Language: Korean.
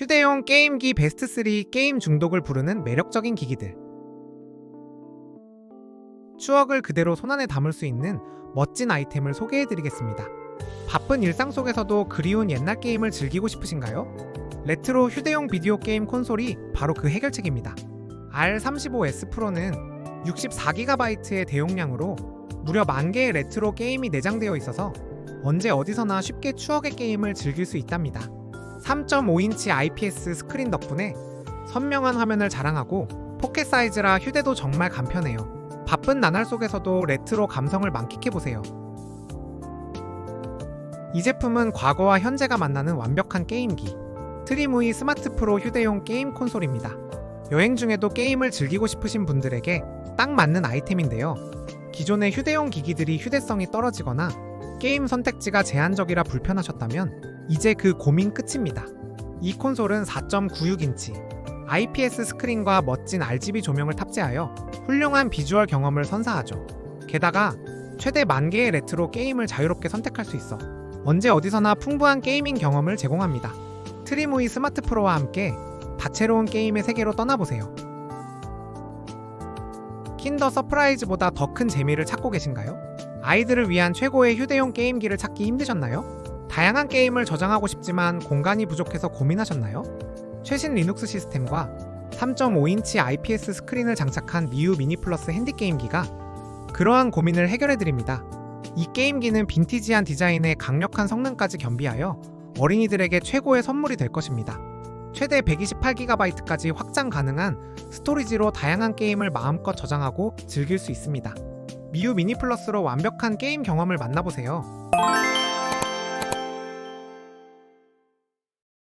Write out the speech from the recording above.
휴대용 게임기 베스트 3 게임 중독을 부르는 매력적인 기기들. 추억을 그대로 손안에 담을 수 있는 멋진 아이템을 소개해 드리겠습니다. 바쁜 일상 속에서도 그리운 옛날 게임을 즐기고 싶으신가요? 레트로 휴대용 비디오 게임 콘솔이 바로 그 해결책입니다. R35S 프로는 64GB의 대용량으로 무려 만 개의 레트로 게임이 내장되어 있어서 언제 어디서나 쉽게 추억의 게임을 즐길 수 있답니다. 3.5인치 IPS 스크린 덕분에 선명한 화면을 자랑하고 포켓 사이즈라 휴대도 정말 간편해요. 바쁜 나날 속에서도 레트로 감성을 만끽해보세요. 이 제품은 과거와 현재가 만나는 완벽한 게임기. 트리무이 스마트 프로 휴대용 게임 콘솔입니다. 여행 중에도 게임을 즐기고 싶으신 분들에게 딱 맞는 아이템인데요. 기존의 휴대용 기기들이 휴대성이 떨어지거나 게임 선택지가 제한적이라 불편하셨다면 이제 그 고민 끝입니다. 이 콘솔은 4.96인치 IPS 스크린과 멋진 RGB 조명을 탑재하여 훌륭한 비주얼 경험을 선사하죠. 게다가 최대 만 개의 레트로 게임을 자유롭게 선택할 수 있어 언제 어디서나 풍부한 게이밍 경험을 제공합니다. 트리무이 스마트 프로와 함께 다채로운 게임의 세계로 떠나보세요. 킨더 서프라이즈보다 더 큰 재미를 찾고 계신가요? 아이들을 위한 최고의 휴대용 게임기를 찾기 힘드셨나요? 다양한 게임을 저장하고 싶지만 공간이 부족해서 고민하셨나요? 최신 리눅스 시스템과 3.5인치 IPS 스크린을 장착한 미유 미니 플러스 핸디 게임기가 그러한 고민을 해결해 드립니다. 이 게임기는 빈티지한 디자인에 강력한 성능까지 겸비하여 어린이들에게 최고의 선물이 될 것입니다. 최대 128GB까지 확장 가능한 스토리지로 다양한 게임을 마음껏 저장하고 즐길 수 있습니다. 미유 미니 플러스로 완벽한 게임 경험을 만나보세요.